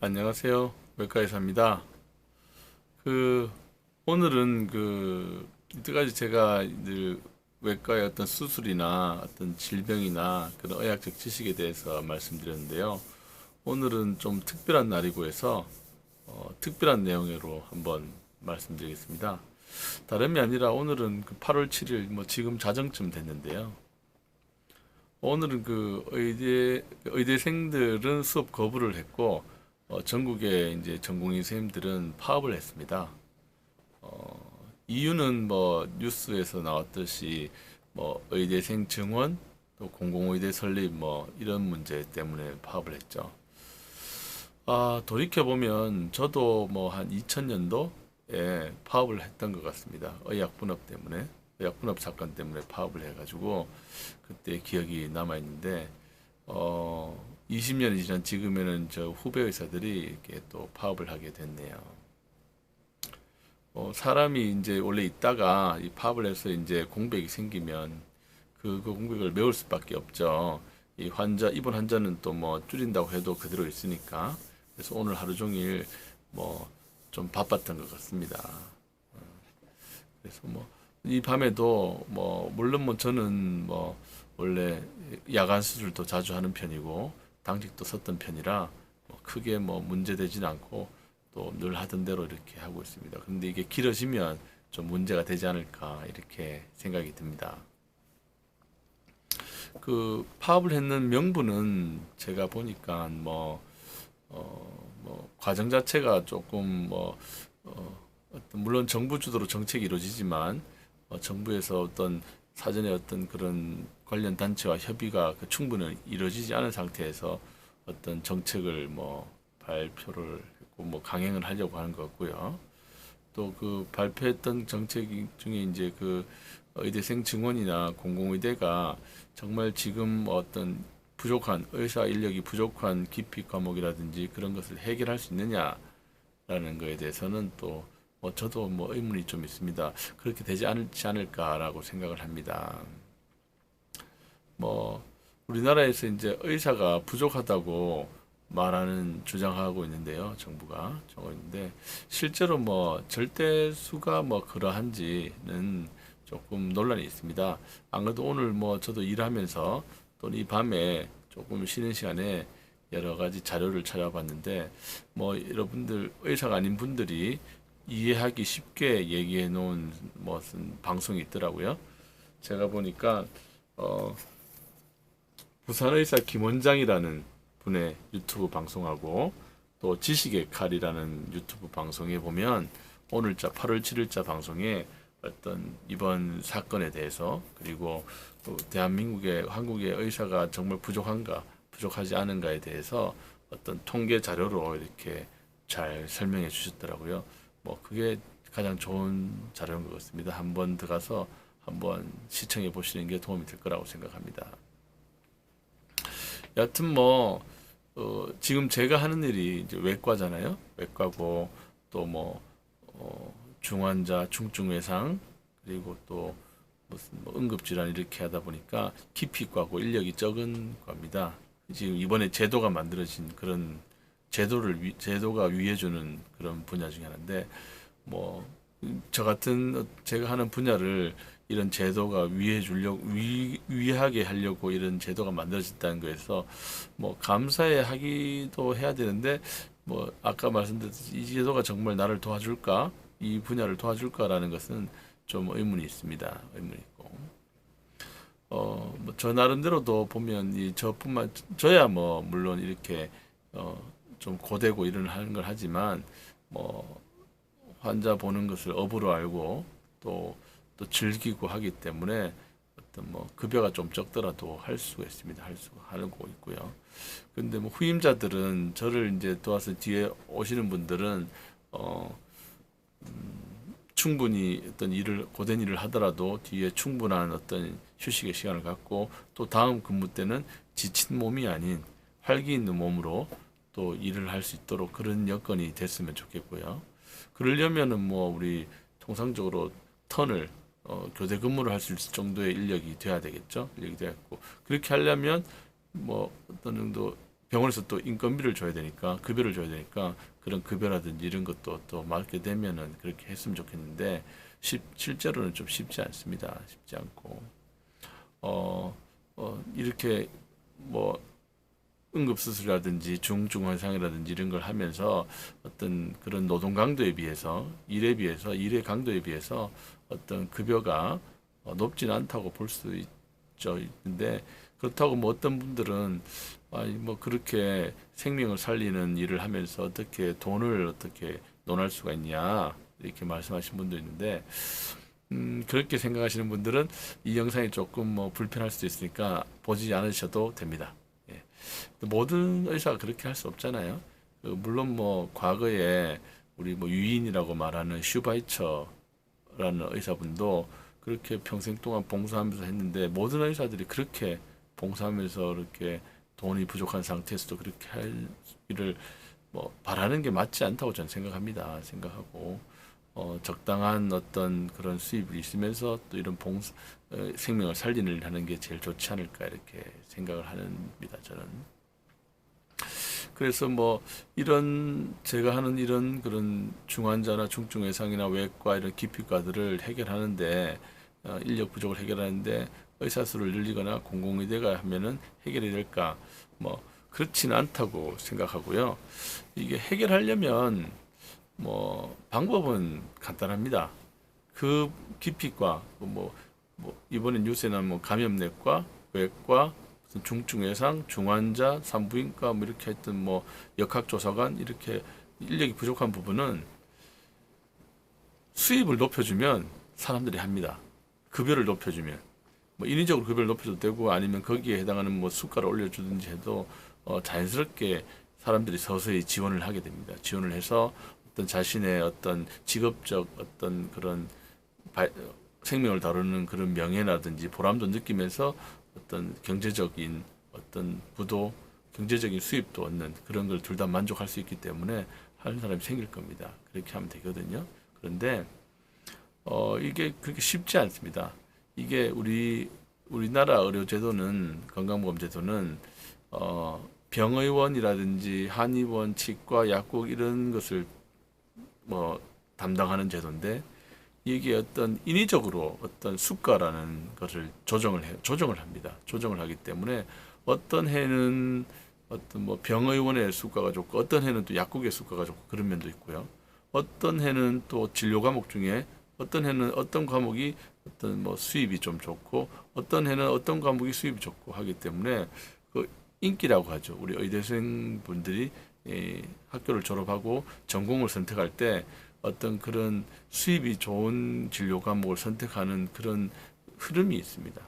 안녕하세요. 외과 의사입니다. 그 오늘은 그 이때까지 제가 늘 외과의 어떤 수술이나 어떤 질병이나 그런 의학적 지식에 대해서 말씀드렸는데요. 오늘은 좀 특별한 날이고 해서 어, 특별한 내용으로 한번 말씀드리겠습니다. 다름이 아니라 오늘은 그 8월 7일 뭐 지금 자정쯤 됐는데요. 오늘은 그 의대 의대생들은 수업 거부를 했고 어, 전국의 이제 전공의 선생님들은 파업을 했습니다. 어, 이유는 뭐 뉴스에서 나왔듯이 뭐 의대생 증원 또 공공의대 설립 뭐 이런 문제 때문에 파업을 했죠. 아, 돌이켜 보면 저도 뭐 한 2000년도에 파업을 했던 것 같습니다. 의학 분업 때문에 의학 분업 사건 때문에 파업을 해가지고 그때 기억이 남아 있는데 어 20년이 지난 지금에는 저 후배 의사들이 이렇게 또 파업을 하게 됐네요. 어, 사람이 이제 원래 있다가 이 파업을 해서 이제 공백이 생기면 그, 그 공백을 메울 수밖에 없죠. 이 환자, 입원 환자는 또 뭐 줄인다고 해도 그대로 있으니까. 그래서 오늘 하루 종일 뭐 좀 바빴던 것 같습니다. 어, 그래서 뭐 이 밤에도 뭐 물론 뭐 저는 뭐 원래 야간 수술도 자주 하는 편이고 당직도 섰던 편이라 뭐 크게 뭐 문제되진 않고 또 늘 하던 대로 이렇게 하고 있습니다. 근데 이게 길어지면 좀 문제가 되지 않을까 이렇게 생각이 듭니다. 그 파업을 했는 명분은 제가 보니까 뭐, 어, 뭐 과정 자체가 조금 뭐 어, 물론 정부 주도로 정책이 이루어지지만 어, 정부에서 어떤 사전에 어떤 그런 관련 단체와 협의가 그 충분히 이루어지지 않은 상태에서 어떤 정책을 뭐 발표를 했고 뭐 강행을 하려고 하는 것 같고요. 또 그 발표했던 정책 중에 이제 그 의대생 증원이나 공공의대가 정말 지금 어떤 부족한 의사 인력이 부족한 기피 과목이라든지 그런 것을 해결할 수 있느냐라는 거에 대해서는 또 뭐 저도 뭐 의문이 좀 있습니다. 그렇게 되지 않을지 않을까라고 생각을 합니다. 뭐 우리나라에서 이제 의사가 부족하다고 말하는 주장하고 있는데요. 정부가 정하고 있는데 실제로 뭐 절대 수가 뭐 그러한지는 조금 논란이 있습니다. 안 그래도 오늘 뭐 저도 일하면서 또이 밤에 조금 쉬는 시간에 여러 가지 자료를 찾아봤는데 뭐 여러분들 의사가 아닌 분들이 이해하기 쉽게 얘기해 놓은 무슨 방송이 있더라고요. 제가 보니까 어 부산의사 김원장이라는 분의 유튜브 방송하고 또 지식의 칼이라는 유튜브 방송에 보면 오늘자 8월 7일자 방송에 어떤 이번 사건에 대해서 그리고 또 대한민국의 한국의 의사가 정말 부족한가 부족하지 않은가에 대해서 어떤 통계 자료로 이렇게 잘 설명해 주셨더라고요. 뭐 그게 가장 좋은 자료인 것 같습니다. 한번 들어가서 한번 시청해 보시는 게 도움이 될 거라고 생각합니다. 여튼 뭐 어, 지금 제가 하는 일이 이제 외과잖아요. 외과고 또뭐 어, 중환자, 중증 외상 그리고 또 무슨 뭐 응급질환 이렇게 하다 보니까 기피과고 인력이 적은 과입니다. 지금 이번에 제도가 만들어진 그런 제도를 위, 제도가 위해주는 그런 분야 중에 하나인데 뭐 저 같은 제가 하는 분야를 이런 제도가 위해 주려고 위, 위하게 하려고 이런 제도가 만들어졌다는 거에서 뭐 감사해 하기도 해야 되는데 뭐 아까 말씀드렸듯이 이 제도가 정말 나를 도와줄까? 이 분야를 도와줄까라는 것은 좀 의문이 있습니다. 의문이 있고. 어 뭐 저 나름대로도 보면 이 저뿐만 저야 뭐 물론 이렇게 어 좀 고되고 일을 하는 걸 하지만 뭐 환자 보는 것을 업으로 알고 또 또 즐기고 하기 때문에 어떤 뭐 급여가 좀 적더라도 할 수가 있습니다. 할 수가 하고 있고요. 근데 뭐 후임자들은 저를 이제 도와서 뒤에 오시는 분들은 어 음, 충분히 어떤 일을 고된 일을 하더라도 뒤에 충분한 어떤 휴식의 시간을 갖고 또 다음 근무 때는 지친 몸이 아닌 활기 있는 몸으로 또 일을 할 수 있도록 그런 여건이 됐으면 좋겠고요. 그러려면은 뭐 우리 통상적으로 턴을 어, 교대 근무를 할 수 있을 정도의 인력이 돼야 되겠죠. 인력이 되었고 그렇게 하려면 뭐 어떤 정도 병원에서 또 인건비를 줘야 되니까 급여를 줘야 되니까 그런 급여라든지 이런 것도 또 맞게 되면은 그렇게 했으면 좋겠는데 십, 실제로는 좀 쉽지 않습니다. 쉽지 않고 어, 어 이렇게 뭐 응급수술이라든지 중증환상이라든지 이런 걸 하면서 어떤 그런 노동 강도에 비해서 일에 비해서 일의 강도에 비해서 어떤 급여가 어, 높지는 않다고 볼 수 있죠. 있는데 그렇다고 뭐 어떤 분들은 아니 뭐 그렇게 생명을 살리는 일을 하면서 어떻게 돈을 어떻게 논할 수가 있냐 이렇게 말씀하신 분도 있는데 음 그렇게 생각하시는 분들은 이 영상이 조금 뭐 불편할 수도 있으니까 보지 않으셔도 됩니다. 예. 모든 의사가 그렇게 할 수 없잖아요. 그 물론 뭐 과거에 우리 뭐 유인이라고 말하는 슈바이처라는 의사분도 그렇게 평생 동안 봉사하면서 했는데 모든 의사들이 그렇게 봉사하면서 이렇게 돈이 부족한 상태에서도 그렇게 할 일을 뭐 바라는 게 맞지 않다고 저는 생각합니다. 생각하고 어, 적당한 어떤 그런 수입이 있으면서 또 이런 봉 어, 생명을 살리는 일을 하는 게 제일 좋지 않을까 이렇게 생각을 합니다. 저는. 그래서 뭐 이런 제가 하는 이런 그런 중환자나 중증 외상이나 외과 이런 기피과들을 해결하는데 어, 인력 부족을 해결하는데 의사 수를 늘리거나 공공의대가 하면은 해결이 될까? 뭐 그렇지는 않다고 생각하고요. 이게 해결하려면 뭐 방법은 간단합니다. 그 기피과 뭐, 뭐 이번에 뉴스에는 뭐 감염내과, 외과, 무슨 중증 외상, 중환자, 산부인과 뭐 이렇게 했던 뭐 역학조사관 이렇게 인력이 부족한 부분은 수입을 높여주면 사람들이 합니다. 급여를 높여주면 뭐 인위적으로 급여를 높여도 되고 아니면 거기에 해당하는 뭐 수가를 올려주든지 해도 어, 자연스럽게 사람들이 서서히 지원을 하게 됩니다. 지원을 해서 어떤 자신의 어떤 직업적 어떤 그런 바, 생명을 다루는 그런 명예라든지 보람도 느끼면서 어떤 경제적인 어떤 부도 경제적인 수입도 얻는 그런 걸 둘 다 만족할 수 있기 때문에 하는 사람이 생길 겁니다. 그렇게 하면 되거든요. 그런데 어, 이게 그렇게 쉽지 않습니다. 이게 우리 우리나라 의료 제도는 건강보험 제도는 어, 병의원이라든지 한의원, 치과, 약국 이런 것을 뭐 담당하는 제도인데 이게 어떤 인위적으로 어떤 수가라는 것을 조정을 해요. 조정을 합니다. 조정을 하기 때문에 어떤 해는 어떤 뭐 병의원의 수가가 좋고 어떤 해는 또 약국의 수가가 좋고 그런 면도 있고요. 어떤 해는 또 진료 과목 중에 어떤 해는 어떤 과목이 어떤 뭐 수입이 좀 좋고 어떤 해는 어떤 과목이 수입이 좋고 하기 때문에 그 인기라고 하죠. 우리 의대생 분들이 예, 학교를 졸업하고 전공을 선택할 때 어떤 그런 수입이 좋은 진료 과목을 선택하는 그런 흐름이 있습니다.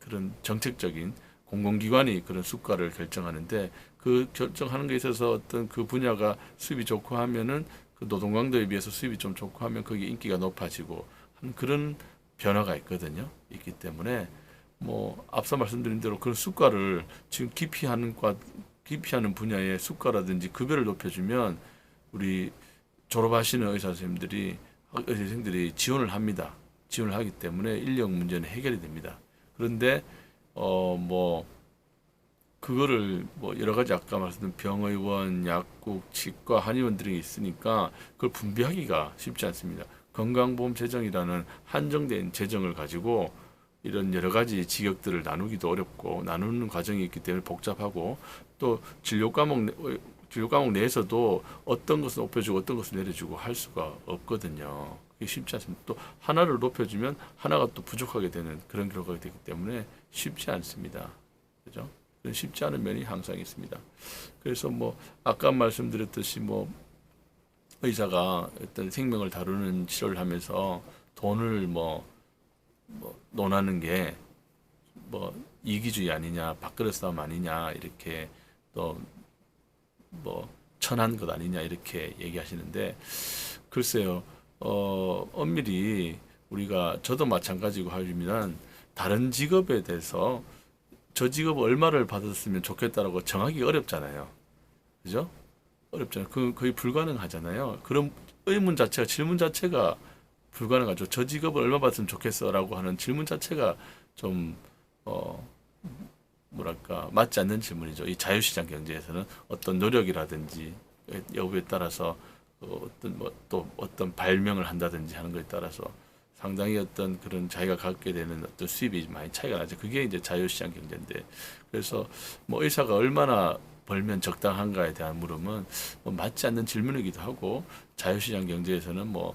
그런 정책적인 공공기관이 그런 수가를 결정하는데 그 결정하는 데 있어서 어떤 그 분야가 수입이 좋고 하면은 그 노동 강도에 비해서 수입이 좀 좋고 하면 거기 인기가 높아지고 하는 그런 변화가 있거든요. 있기 때문에 뭐 앞서 말씀드린 대로 그런 수가를 지금 기피하는 과 기피하는 분야의 수가라든지 급여를 높여주면 우리 졸업하시는 의사 선생님들이 의사생들이 지원을 합니다. 지원을 하기 때문에 인력 문제는 해결이 됩니다. 그런데 어 뭐 그거를 뭐 여러 가지 아까 말씀드린 병의원, 약국, 치과, 한의원 들이 있으니까 그걸 분배하기가 쉽지 않습니다. 건강보험 재정이라는 한정된 재정을 가지고 이런 여러 가지 직역들을 나누기도 어렵고 나누는 과정이 있기 때문에 복잡하고 또 진료 과목 진료 과목 내에서도 어떤 것을 높여주고 어떤 것을 내려주고 할 수가 없거든요. 그게 쉽지 않습니다. 또 하나를 높여주면 하나가 또 부족하게 되는 그런 결과가 되기 때문에 쉽지 않습니다. 그죠? 쉽지 않은 면이 항상 있습니다. 그래서 뭐 아까 말씀드렸듯이 뭐 의사가 어떤 생명을 다루는 치료를 하면서 돈을 뭐, 뭐 논하는 게 뭐 이기주의 아니냐, 밥그릇 싸움 아니냐 이렇게 또뭐 천한 것 아니냐 이렇게 얘기하시는데 글쎄요, 어 엄밀히 우리가 저도 마찬가지고 하지만 다른 직업에 대해서 저 직업 얼마를 받았으면 좋겠다라고 정하기 어렵잖아요. 그죠? 어렵잖아요. 그 거의 불가능하잖아요. 그런 의문 자체가 질문 자체가 불가능하죠. 저 직업을 얼마 받으면 좋겠어라고 하는 질문 자체가 좀 어, 뭐랄까 맞지 않는 질문이죠. 이 자유시장 경제에서는 어떤 노력이라든지 여부에 따라서 어, 어떤 뭐 또 어떤 발명을 한다든지 하는 것에 따라서 상당히 어떤 그런 자기가 갖게 되는 어떤 수입이 많이 차이가 나죠. 그게 이제 자유시장 경제인데 그래서 뭐 의사가 얼마나 벌면 적당한가에 대한 물음은 뭐 맞지 않는 질문이기도 하고 자유시장 경제에서는 뭐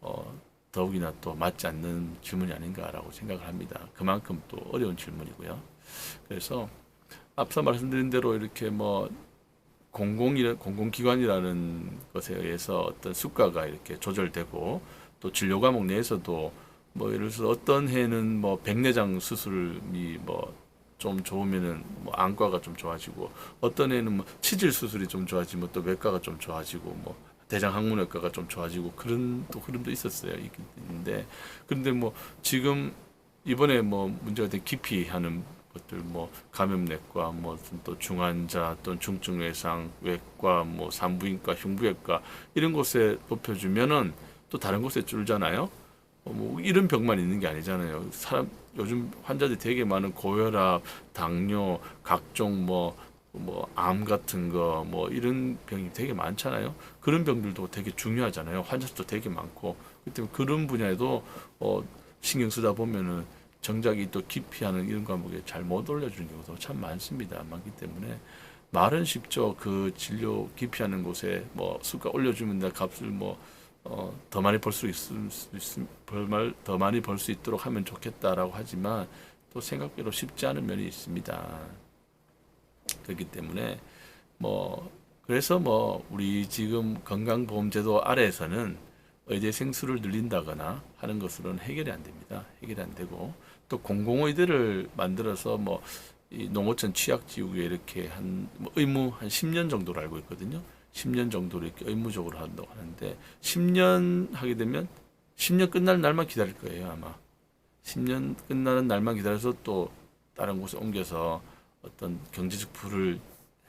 어, 더욱이나 또 맞지 않는 질문이 아닌가라고 생각을 합니다. 그만큼 또 어려운 질문이고요. 그래서 앞서 말씀드린 대로 이렇게 뭐 공공이라 공공기관이라는 것에 의해서 어떤 수가가 이렇게 조절되고 또 진료 과목 내에서도 뭐 예를 들어서 어떤 해는 뭐 백내장 수술이 뭐 좀 좋으면은 뭐 안과가 좀 좋아지고 어떤 해는 뭐 치질 수술이 좀 좋아지면 또 외과가 좀 좋아지고 뭐 대장 항문외과가 좀 좋아지고 그런 또 흐름도 있었어요. 있는데 그런데 뭐 지금 이번에 뭐 문제가 된 기피 하는 것들 뭐 감염내과 뭐또 중환자 또는 중증 외상 외과 뭐 산부인과 흉부외과 이런 곳에 높여주면은 또 다른 곳에 줄잖아요. 어, 뭐 이런 병만 있는 게 아니잖아요. 사람 요즘 환자들이 되게 많은 고혈압, 당뇨, 각종 뭐 뭐 암 같은 거 뭐 이런 병이 되게 많잖아요. 그런 병들도 되게 중요하잖아요. 환자 수도 되게 많고 그렇기 때문에 그런 분야에도 어 신경 쓰다 보면은 정작이 또 기피하는 이런 과목에 잘 못 올려주는 경우도 참 많습니다. 많기 때문에 말은 쉽죠. 그 진료 기피하는 곳에 뭐 수가 올려주면 내 값을 뭐 어, 더 많이 벌 수 있음, 있음 벌말 더 많이 벌 수 있도록 하면 좋겠다라고 하지만 또 생각외로 쉽지 않은 면이 있습니다. 그렇기 때문에 뭐 그래서 뭐 우리 지금 건강보험제도 아래에서는 의대 생수를 늘린다거나 하는 것으로는 해결이 안 됩니다. 해결이 안 되고 또 공공의대를 만들어서 뭐 이 농어촌 취약지구에 이렇게 한 뭐 의무 한 10년 정도로 알고 있거든요. 10년 정도로 이렇게 의무적으로 한다고 하는데 10년 하게 되면 10년 끝날 날만 기다릴 거예요 아마 10년 끝나는 날만 기다려서 또 다른 곳에 옮겨서 어떤 경제적 부를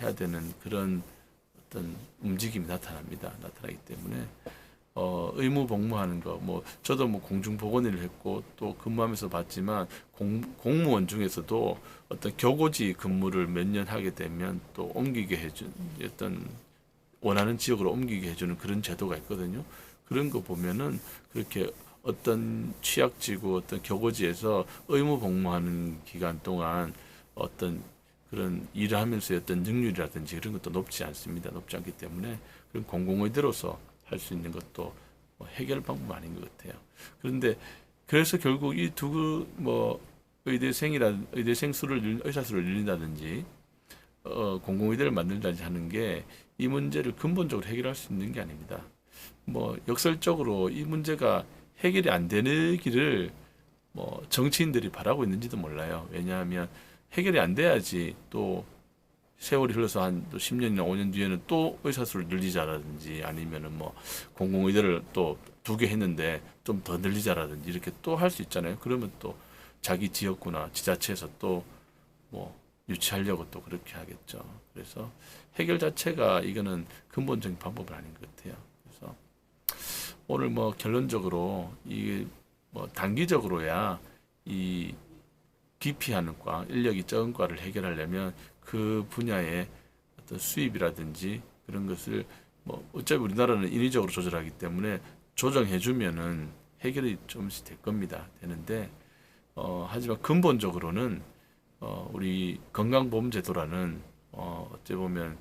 해야 되는 그런 어떤 움직임이 나타납니다. 나타나기 때문에. 어, 의무 복무하는 거, 뭐, 저도 뭐 공중 보건의를 했고, 또 근무하면서 봤지만, 공, 공무원 중에서도 어떤 교고지 근무를 몇 년 하게 되면 또 옮기게 해준, 어떤 원하는 지역으로 옮기게 해주는 그런 제도가 있거든요. 그런 거 보면은 그렇게 어떤 취약지구, 어떤 교고지에서 의무 복무하는 기간 동안 어떤 그런 일을 하면서 어떤 능률이라든지 그런 것도 높지 않습니다. 높지 않기 때문에 그런 공공의대로서 할 수 있는 것도 뭐 해결 방법 아닌 것 같아요. 그런데 그래서 결국 이 두 뭐 의대생이라 의대생 수를 늘- 의사 수를 늘린다든지 어, 공공의대를 만들다든지 하는 게 이 문제를 근본적으로 해결할 수 있는 게 아닙니다. 뭐 역설적으로 이 문제가 해결이 안 되는 길을 뭐 정치인들이 바라고 있는지도 몰라요. 왜냐하면 해결이 안 돼야지 또 세월이 흘러서 한 또 10년이나 5년 뒤에는 또 의사 수를 늘리자라든지 아니면은 뭐 공공의대를 또 두 개 했는데 좀 더 늘리자라든지 이렇게 또 할 수 있잖아요. 그러면 또 자기 지역구나 지자체에서 또 뭐 유치하려고 또 그렇게 하겠죠. 그래서 해결 자체가 이거는 근본적인 방법은 아닌 것 같아요. 그래서 오늘 뭐 결론적으로 이게 뭐 단기적으로야 이 기피하는 과, 인력이 적은 과를 해결하려면 그 분야의 어떤 수입이라든지 그런 것을 뭐 어차피 우리나라는 인위적으로 조절하기 때문에 조정해 주면은 해결이 좀씩 될 겁니다. 되는데 어 하지만 근본적으로는 어 우리 건강보험제도라는 어 어찌 보면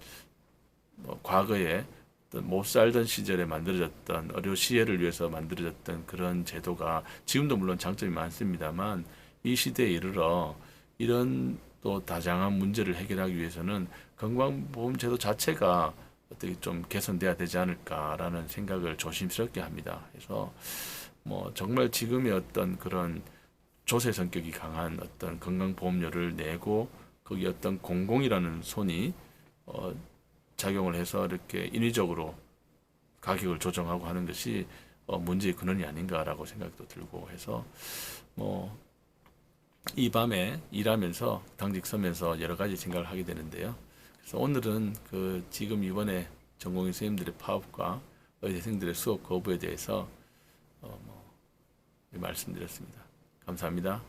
뭐 과거에 못 살던 시절에 만들어졌던 의료 시혜를 위해서 만들어졌던 그런 제도가 지금도 물론 장점이 많습니다만 이 시대에 이르러 이런 또 다장한 문제를 해결하기 위해서는 건강보험 제도 자체가 어떻게 좀 개선돼야 되지 않을까라는 생각을 조심스럽게 합니다. 그래서 뭐 정말 지금의 어떤 그런 조세 성격이 강한 어떤 건강보험료를 내고 거기 어떤 공공이라는 손이 어 작용을 해서 이렇게 인위적으로 가격을 조정하고 하는 것이 어 문제의 근원이 아닌가라고 생각도 들고 해서 뭐 이 밤에 일하면서 당직 서면서 여러 가지 생각을 하게 되는데요. 그래서 오늘은 그 지금 이번에 전공의 선생님들의 파업과 의대생들의 수업 거부에 대해서 어 뭐 말씀드렸습니다. 감사합니다.